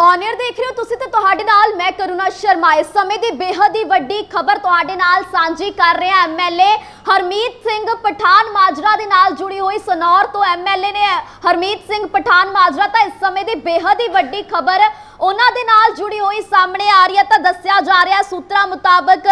Owner ਦੇਖ ਰਹੇ ਹੋ ਤੁਸੀਂ ਤੇ ਤੁਹਾਡੇ ਨਾਲ ਮੈਂ ਕਰੁਣਾ ਸ਼ਰਮਾ। ਇਸ ਸਮੇਂ ਦੀ ਬੇਹੱਦ ਹੀ ਵੱਡੀ ਖਬਰ ਤੁਹਾਡੇ ਨਾਲ ਸਾਂਝੀ ਕਰ ਰਹੇ ਐਮਐਲਏ ਹਰਮੀਤ ਸਿੰਘ ਪਠਾਨ ਮਾਜਰਾ ਦੇ ਨਾਲ ਜੁੜੀ ਹੋਈ ਸਨੌਰ ਤੋਂ ਐਮਐਲਏ ਨੇ ਹਰਮੀਤ ਸਿੰਘ ਪਠਾਨ ਮਾਜਰਾ ਤਾਂ ਇਸ ਸਮੇਂ ਦੀ ਬੇਹੱਦ ਹੀ ਵੱਡੀ ਖਬਰ ਉਹਨਾਂ ਦੇ ਨਾਲ ਜੁੜੀ ਹੋਈ ਸਾਹਮਣੇ ਆ ਰਹੀ ਹੈ। ਤਾਂ ਦੱਸਿਆ ਜਾ ਰਿਹਾ ਸੂਤਰਾਂ ਮੁਤਾਬਕ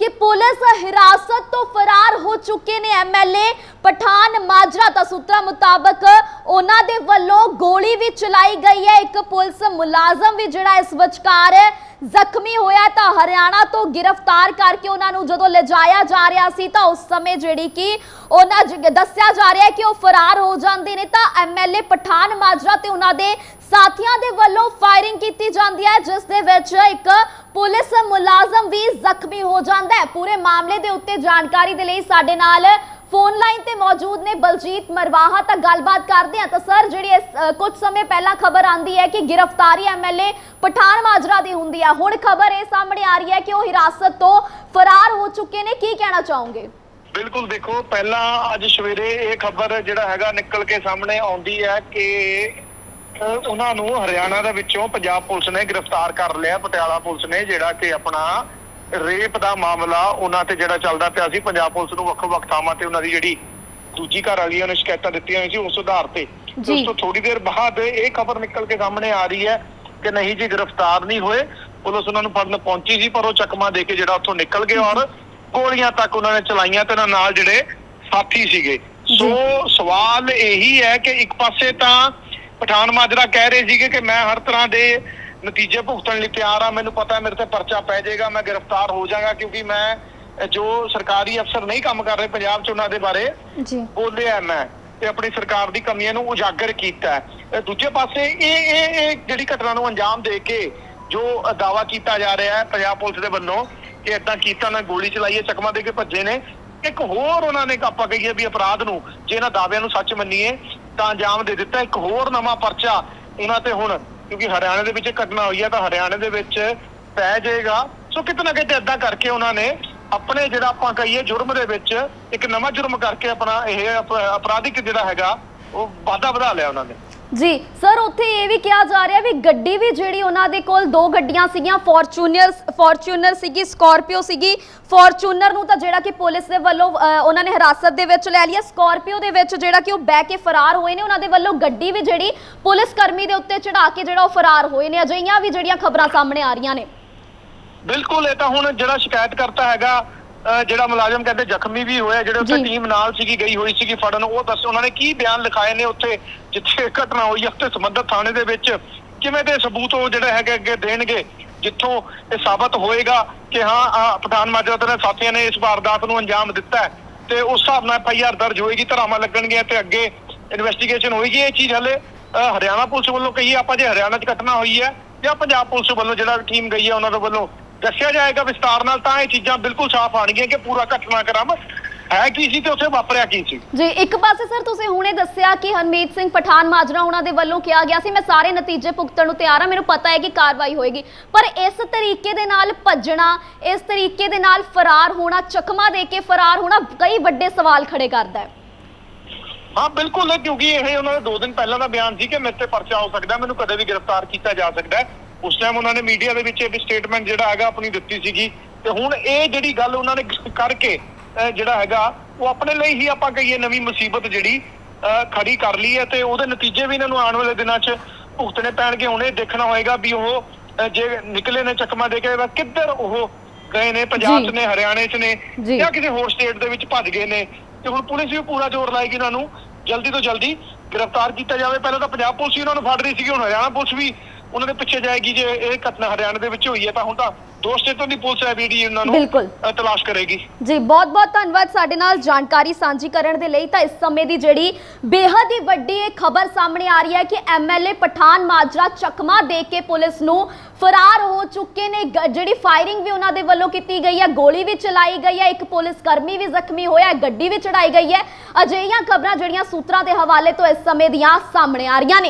ਕਿ ਪੁਲਿਸ ਹਿਰਾਸਤ ਤੋਂ ਫਰਾਰ ਹੋ ਚੁੱਕੇ ਨੇ ਐਮਐਲਏ ਪਠਾਨ ਮਾਜਰਾ ਦਾ ਸੂਤਰਾਂ ਮੁਤਾਬਕ ਉਹਨਾਂ ਦੇ ਵੱਲੋਂ ਗੋਲੀ ਵੀ ਚਲਾਈ ਗਈ ਹੈ ਇੱਕ ਪੁਲਿਸ ਮੁਲਾਜ਼ਮ ਵੀ ਜਿਹੜਾ ਇਸ ਵਿਚਕਾਰ ਜ਼ਖਮੀ ਹੋਇਆ ਤਾਂ ਹਰਿਆਣਾ ਤੋਂ ਗ੍ਰਿਫਤਾਰ ਕਰਕੇ ਉਹਨਾਂ ਨੂੰ ਜਦੋਂ ਲਿਜਾਇਆ ਜਾ ਰਿਹਾ ਸੀ ਤਾਂ ਉਸ ਸਮੇਂ ਜਿਹੜੀ ਕਿ ਉਹਨਾਂ ਦੱਸਿਆ ਜਾ ਰਿਹਾ ਹੈ ਕਿ ਉਹ ਫਰਾਰ ਹੋ ਜਾਂਦੇ ਨੇ ਤਾਂ ਐਮਐਲਏ ਪਠਾਨ ਮਾਜਰਾ ਤੇ ਉਹਨਾਂ ਦੇ ਸਾਥੀਆਂ ਦੇ ਵੱਲੋਂ ਫਾਇਰਿੰਗ ਕੀਤੀ ਜਾਂਦੀ ਹੈ, ਜਿਸ ਦੇ ਵਿੱਚ ਇੱਕ ਪੁਲਿਸ ਮੁਲਾਜ਼ਮ ਵੀ ਜ਼ਖਮੀ ਹੋ ਜਾਂਦਾ ਹੈ। ਪੂਰੇ ਮਾਮਲੇ ਦੇ ਉੱਤੇ ਜਾਣਕਾਰੀ ਦੇ ਲਈ ਸਾਡੇ ਨਾਲ ਫੋਨ ਲਾਈਨ ਤੇ ਮੌਜੂਦ ਨੇ ਬਲਜੀਤ ਮਰਵਾਹਾ। ਤਾਂ ਗੱਲਬਾਤ ਕਰਦੇ ਹਾਂ ਤਾਂ ਸਰ ਜਿਹੜੀ ਕੁਝ ਸਮੇਂ ਪਹਿਲਾਂ ਖਬਰ ਆਂਦੀ ਹੈ ਕਿ ਗ੍ਰਿਫਤਾਰੀ ਐਮਐਲਏ ਪਠਾਨ ਮਾਜਰਾ ਦੀ ਹੁੰਦੀ ਹੈ। ਹੁਣ ਖਬਰ ਇਹ ਸਾਹਮਣੇ ਆ ਰਹੀ ਹੈ ਕਿ ਉਹ ਹਿਰਾਸਤ ਤੋਂ ਫਰਾਰ ਹੋ ਚੁੱਕੇ ਨੇ। ਕੀ ਕਹਿਣਾ ਚਾਹੋਗੇ? ਬਿਲਕੁਲ ਦੇਖੋ ਪਹਿਲਾਂ ਅੱਜ ਸਵੇਰੇ ਇਹ ਖਬਰ ਜਿਹੜਾ ਹੈਗਾ ਨਿਕਲ ਕੇ ਸਾਹਮਣੇ ਆਉਂਦੀ ਹੈ ਕਿ ਅਹ, ਉਹਨਾਂ ਨੂੰ ਹਰਿਆਣਾ ਦੇ ਵਿੱਚੋਂ ਪੰਜਾਬ ਪੁਲਿਸ ਨੇ ਗ੍ਰਿਫਤਾਰ ਕਰ ਲਿਆ ਪਟਿਆਲਾ ਪੁਲਿਸ ਨੇ ਜਿਹੜਾ ਕਿ ਆਪਣਾ ਰੇਪ ਦਾ ਮਾਮਲਾ ਉਹਨਾਂ ਤੇ ਜਿਹੜਾ ਚੱਲਦਾ ਪਿਆ ਸੀ ਪੰਜਾਬ ਪੁਲਿਸ ਨੂੰ ਵੱਖ-ਵੱਖ ਥਾਵਾਂ ਤੇ ਉਹਨਾਂ ਦੀ ਜਿਹੜੀ ਦੂਜੀ ਘਰ ਵਾਲੀ ਨੇ ਸ਼ਿਕਾਇਤਾਂ ਦਿੱਤੀਆਂ ਹੋਈਆਂ ਸੀ ਉਸ ਆਧਾਰ ਤੇ। ਉਸ ਤੋਂ ਥੋੜੀ ਦੇਰ ਬਾਅਦ ਇਹ ਖਬਰ ਨਿਕਲ ਕੇ ਸਾਹਮਣੇ ਆ ਰਹੀ ਹੈ ਕਿ ਨਹੀਂ ਜੀ ਗ੍ਰਿਫਤਾਰ ਨਹੀਂ ਹੋਏ। ਪੁਲਿਸ ਉਹਨਾਂ ਨੂੰ ਫੜਨ ਪਹੁੰਚੀ ਸੀ ਪਰ ਉਹ ਚੱਕਮਾ ਦੇ ਕੇ ਜਿਹੜਾ ਉੱਥੋਂ ਨਿਕਲ ਗਏ ਔਰ ਗੋਲੀਆਂ ਤੱਕ ਉਹਨਾਂ ਨੇ ਚਲਾਈਆਂ ਤੇ ਉਹਨਾਂ ਨਾਲ ਜਿਹੜੇ ਸਾਥੀ ਸੀਗੇ। ਸੋ ਸਵਾਲ ਇਹੀ ਹੈ ਕਿ ਇੱਕ ਪਾਸੇ ਤਾਂ ਪਠਾਨ ਮਾਜਰਾ ਕਹਿ ਰਹੇ ਸੀਗੇ ਕਿ ਮੈਂ ਹਰ ਤਰ੍ਹਾਂ ਦੇ ਨਤੀਜੇ ਭੁਗਤਣ ਲਈ ਤਿਆਰ ਆ। ਮੈਨੂੰ ਪਤਾ ਹੈ ਮੇਰੇ ਤੇ ਪਰਚਾ ਪੈ ਜਾਏਗਾ ਮੈਂ ਗ੍ਰਿਫਤਾਰ ਹੋ ਜਾਵਾਂਗਾ ਕਿਉਂਕਿ ਮੈਂ ਜੋ ਸਰਕਾਰੀ ਅਫਸਰ ਨਹੀਂ ਕੰਮ ਕਰ ਰਹੇ ਪੰਜਾਬ 'ਚ ਉਹਨਾਂ ਦੇ ਬਾਰੇ ਜੀ। ਬੋਲਿਆ ਮੈਂ ਤੇ ਆਪਣੀ ਸਰਕਾਰ ਦੀ ਕਮੀਆਂ ਨੂੰ ਉਜਾਗਰ ਕੀਤਾ ਦੂਜੇ ਪਾਸੇ ਇਹ ਇਹ ਇਹ ਜਿਹੜੀ ਘਟਨਾ ਨੂੰ ਅੰਜਾਮ ਦੇ ਕੇ ਜੋ ਦਾਵਾ ਕੀਤਾ ਜਾ ਰਿਹਾ ਹੈ ਪੰਜਾਬ ਪੁਲਿਸ ਦੇ ਵੱਲੋਂ ਕਿ ਇਦਾਂ ਕੀਤਾ ਨਾ ਗੋਲੀ ਚਲਾਈ ਹੈ ਚਕਮਾ ਦੇ ਕੇ ਭੱਜੇ ਨੇ। ਇੱਕ ਹੋਰ ਉਹਨਾਂ ਨੇ ਆਪਾਂ ਕਹੀਏ ਵੀ ਅਪਰਾਧ ਨੂੰ ਜੇ ਇਹਨਾਂ ਦਾਅਵਿਆਂ ਨੂੰ ਸੱਚ ਮੰਨੀਏ ਤਾਂ ਅੰਜਾਮ ਦੇ ਦਿੱਤਾ। ਇੱਕ ਹੋਰ ਨਵਾਂ ਪਰਚਾ ਉਹਨਾਂ ਤੇ ਹੁਣ ਕਿਉਂਕਿ ਹਰਿਆਣਾ ਦੇ ਵਿੱਚ ਇਹ ਘਟਨਾ ਹੋਈ ਹੈ, ਤਾਂ ਹਰਿਆਣਾ ਦੇ ਵਿੱਚ ਪੈ ਜਾਏਗਾ। ਸੋ ਕਿਤੇ ਨਾ ਕਿਤੇ ਏਦਾਂ ਕਰਕੇ ਉਹਨਾਂ ਨੇ ਆਪਣੇ ਜਿਹੜਾ ਆਪਾਂ ਕਹੀਏ ਜੁਰਮ ਦੇ ਵਿੱਚ ਇੱਕ ਨਵਾਂ ਜੁਰਮ ਕਰਕੇ ਆਪਣਾ ਇਹ ਅਪਰਾਧਿਕ ਜਿਹੜਾ ਹੈਗਾ, ਉਹ ਵਾਧਾ ਵਧਾ ਲਿਆ ਉਹਨਾਂ ਨੇ। ਜੀ, ਸਰ, ਉੱਥੇ ਇਹ ਵੀ ਕਿਹਾ ਜਾ ਰਿਹਾ ਵੀ ਗੱਡੀ ਵੀ ਜਿਹੜੀ ਉਹਨਾਂ ਦੇ ਕੋਲ ਦੋ ਗੱਡੀਆਂ ਸੀਗੀਆਂ ਫੋਰਚੂਨਰ ਫੋਰਚੂਨਰ ਸੀਗੀ, ਸਕਾਰਪੀਓ ਸੀਗੀ। ਫੋਰਚੂਨਰ ਨੂੰ ਤਾਂ ਜਿਹੜਾ ਕਿ ਪੁਲਿਸ ਦੇ ਵੱਲੋਂ ਉਹਨਾਂ ਨੇ ਹਿਰਾਸਤ ਦੇ ਵਿੱਚ ਲੈ ਲਿਆ। ਸਕਾਰਪੀਓ ਦੇ ਵਿੱਚ ਜਿਹੜਾ ਕਿ ਉਹ ਬਹਿ ਕੇ ਫਰਾਰ ਹੋਏ ਨੇ, ਉਹਨਾਂ ਦੇ ਵੱਲੋਂ ਗੱਡੀ ਵੀ ਜਿਹੜੀ ਪੁਲਿਸ ਕਰਮੀ ਦੇ ਉੱਤੇ ਚੜਾ ਕੇ ਜਿਹੜਾ ਉਹ ਫਰਾਰ ਹੋਏ ਨੇ। ਅਜਿਹੀਆਂ ਵੀ ਜਿਹੜੀਆਂ ਖਬਰਾਂ ਸਾਹਮਣੇ ਆ ਰਹੀਆਂ ਨੇ। ਬਿਲਕੁਲ, ਇਹ ਤਾਂ ਹੁਣ ਜਿਹੜਾ ਸ਼ਿਕਾਇਤ ਕਰਤਾ ਹੈਗਾ ਜਿਹੜਾ ਮੁਲਾਜ਼ਮ ਕਹਿੰਦੇ ਜ਼ਖਮੀ ਵੀ ਹੋਇਆ ਜਿਹੜੇ ਉੱਥੇ। ਟੀਮ ਨਾਲ ਸੀਗੀ ਗਈ ਹੋਈ ਸੀਗੀ ਫੜਨ ਉਹ ਦੱਸ ਉਹਨਾਂ ਨੇ ਕੀ ਬਿਆਨ ਲਿਖਾਏ ਨੇ ਉੱਥੇ ਜਿੱਥੇ ਘਟਨਾ ਹੋਈ ਹੈ ਉੱਥੇ ਸੰਬੰਧਤ ਥਾਣੇ ਦੇ ਵਿੱਚ ਕਿਵੇਂ ਦੇ ਸਬੂਤ ਉਹ ਜਿਹੜੇ ਹੈਗੇ ਅੱਗੇ ਦੇਣਗੇ ਜਿੱਥੋਂ ਇਹ ਸਾਬਤ ਹੋਏਗਾ ਕਿ ਹਾਂ ਪਠਾਨ ਮਾਜਰਾ ਤੇ ਸਾਥੀਆਂ ਨੇ ਇਸ ਵਾਰਦਾਤ ਨੂੰ ਅੰਜਾਮ ਦਿੱਤਾ ਤੇ ਉਸ ਹਿਸਾਬ ਨਾਲ ਐਫਆਈਆਰ ਦਰਜ ਹੋਏਗੀ ਧਰਾਵਾਂ ਲੱਗਣਗੀਆਂ ਤੇ ਅੱਗੇ ਇਨਵੈਸਟੀਗੇਸ਼ਨ ਹੋਏਗੀ ਇਹ ਚੀਜ਼ ਹਲੇ ਹਰਿਆਣਾ ਪੁਲਿਸ ਵੱਲੋਂ ਕਹੀਏ ਆਪਾਂ ਜੇ ਹਰਿਆਣਾ 'ਚ ਘਟਨਾ ਹੋਈ ਹੈ ਜਾਂ ਪੰਜਾਬ ਪੁਲਿਸ ਵੱਲੋਂ ਜਿਹੜਾ ਟੀਮ ਗਈ ਹੈ ਉਹਨਾਂ ਦੇ ਵੱਲੋਂ ਦੱਸਿਆ ਜਾਏਗਾ ਵਿਸਤਾਰ ਨਾਲ ਤਾਂ ਇਹ ਚੀਜ਼ਾਂ ਬਿਲਕੁਲ ਸਾਫ਼ ਆਣਗੀਆਂ ਕਿ ਪੂਰਾ ਘਟਨਾਕ੍ਰਮ ਹੈ ਕੀ ਸੀ ਤੇ ਉੱਥੇ ਵਾਪਰਿਆ ਕੀ ਸੀ। ਜੀ ਇੱਕ ਪਾਸੇ ਸਰ ਤੁਸੀਂ ਹੁਣੇ ਦੱਸਿਆ ਕਿ ਹਰਮੀਤ ਸਿੰਘ ਪਠਾਨ ਮਾਜਰਾ ਉਹਨਾਂ ਦੇ ਵੱਲੋਂ ਕਿਹਾ ਗਿਆ ਸੀ ਮੈਂ ਸਾਰੇ ਨਤੀਜੇ ਭੁਗਤਣ ਨੂੰ ਤਿਆਰ ਹਾਂ ਮੈਨੂੰ ਪਤਾ ਹੈ ਕਿ ਕਾਰਵਾਈ ਹੋਏਗੀ। ਪਰ ਇਸ ਤਰੀਕੇ ਦੇ ਨਾਲ ਭੱਜਣਾ ਇਸ ਤਰੀਕੇ ਦੇ ਨਾਲ ਫਰਾਰ ਹੋਣਾ ਚਕਮਾ ਦੇ ਕੇ ਫਰਾਰ ਹੋਣਾ ਕਈ ਵੱਡੇ ਸਵਾਲ ਖੜੇ ਕਰਦਾ ਹੈ। ਹਾਂ ਬਿਲਕੁਲ ਕਿਉਂਕਿ ਇਹ ਉਹਨਾਂ ਦਾ ਦੋ ਦਿਨ ਪਹਿਲਾਂ ਦਾ ਬਿਆਨ ਸੀ ਕਿ ਮੇਰੇ ਤੇ ਪਰਚਾ ਹੋ ਸਕਦਾ ਮੈਨੂੰ ਕਦੇ ਵੀ ਗ੍ਰਿਫਤਾਰ ਕੀਤਾ ਜਾ ਸਕਦਾ ਹੈ। ਉਸ ਟਾਈਮ ਉਹਨਾਂ ਨੇ ਮੀਡੀਆ ਦੇ ਵਿੱਚ ਇਹ ਸਟੇਟਮੈਂਟ ਜਿਹੜਾ ਹੈਗਾ ਆਪਣੀ ਦਿੱਤੀ ਸੀਗੀ। ਤੇ ਹੁਣ ਇਹ ਜਿਹੜੀ ਗੱਲ ਉਹਨਾਂ ਨੇ ਕਰਕੇ ਜਿਹੜਾ ਹੈਗਾ ਉਹ ਆਪਣੇ ਲਈ ਹੀ ਆਪਾਂ ਕਹੀਏ ਨਵੀਂ ਮੁਸੀਬਤ ਜਿਹੜੀ ਖੜੀ ਕਰ ਲਈ ਹੈ ਤੇ ਉਹਦੇ ਨਤੀਜੇ ਵੀ ਇਹਨਾਂ ਨੂੰ ਆਉਣ ਵਾਲੇ ਦਿਨਾਂ 'ਚ ਭੁਗਤਣੇ ਪੈਣਗੇ। ਹੁਣ ਇਹ ਦੇਖਣਾ ਹੋਏਗਾ ਵੀ ਉਹ ਜੇ ਨਿਕਲੇ ਨੇ ਚੱਕਮਾ ਦੇ ਕੇ ਕਿੱਧਰ ਉਹ ਗਏ ਨੇ? ਪੰਜਾਬ 'ਚ। ਨੇ ਹਰਿਆਣੇ 'ਚ ਨੇ ਜੀ। ਜਾਂ ਕਿਸੇ ਹੋਰ ਸਟੇਟ ਦੇ ਵਿੱਚ ਭੱਜ ਗਏ ਨੇ? ਤੇ ਹੁਣ ਪੁਲਿਸ ਵੀ ਪੂਰਾ ਜ਼ੋਰ ਲਾਏਗੀ ਇਹਨਾਂ ਨੂੰ ਜਲਦੀ ਤੋਂ ਜਲਦੀ। ਗ੍ਰਿਫਤਾਰ ਕੀਤਾ ਜਾਵੇ। ਪਹਿਲਾਂ ਤਾਂ ਪੰਜਾਬ ਪੁਲਿਸ ਹੀ ਉਹਨਾਂ ਨੂੰ ਫੜ ਰਹੀ ਸੀਗੀ ਹੁਣ ਹਰਿਆਣਾ ਪੁਲਿਸ ਵੀ ਉਹਨਾਂ ਦੇ ਪਿੱਛੇ ਜਾਏਗੀ ਜੇ ਇਹ ਘਟਨਾ ਹਰਿਆਣਾ ਦੇ ਵਿੱਚ ਹੋਈ ਹੈ ਤਾਂ ਹੁਣ ਤਾਂ ਦੋ ਸਟੇਟਾਂ ਦੀ ਪੁਲਿਸ ਹੈ ਜਿਹੜੀ ਇਹਨਾਂ ਨੂੰ ਬਿਲਕੁਲ। ਤਲਾਸ਼ ਕਰੇਗੀ। ਜੀ ਬਹੁਤ ਬਹੁਤ ਧੰਨਵਾਦ ਸਾਡੇ ਨਾਲ ਜਾਣਕਾਰੀ ਸਾਂਝੀ ਕਰਨ ਦੇ ਲਈ। ਤਾਂ ਇਸ ਸਮੇਂ ਦੀ ਜਿਹੜੀ ਬੇਹੱਦ ਹੀ ਵੱਡੀ ਇਹ ਖਬਰ ਸਾਹਮਣੇ ਆ ਰਹੀ ਹੈ ਕਿ ਐਮਐਲਏ ਪਠਾਨ ਮਾਜਰਾ ਚਕਮਾ ਦੇ ਕੇ ਪੁਲਿਸ ਨੂੰ ਫਰਾਰ ਹੋ ਚੁੱਕੇ ਨੇ। ਜਿਹੜੀ ਫਾਇਰਿੰਗ ਵੀ ਉਹਨਾਂ ਦੇ ਵੱਲੋਂ ਕੀਤੀ ਗਈ ਹੈ ਗੋਲੀ ਵੀ ਚਲਾਈ ਗਈ ਹੈ ਇੱਕ ਪੁਲਿਸ ਕਰਮੀ ਵੀ ਜ਼ਖਮੀ ਹੋਇਆ ਗੱਡੀ ਵੀ ਚੜਾਈ ਗਈ ਹੈ। ਅਜਿਹੀਆਂ ਖਬਰਾਂ ਜਿਹੜੀਆਂ ਸੂਤਰਾਂ ਦੇ ਹਵਾਲੇ ਤੋਂ ਇਸ ਸਮੇਂ ਦੀਆਂ ਸਾਹਮਣੇ ਆ ਰਹੀਆਂ ਨੇ।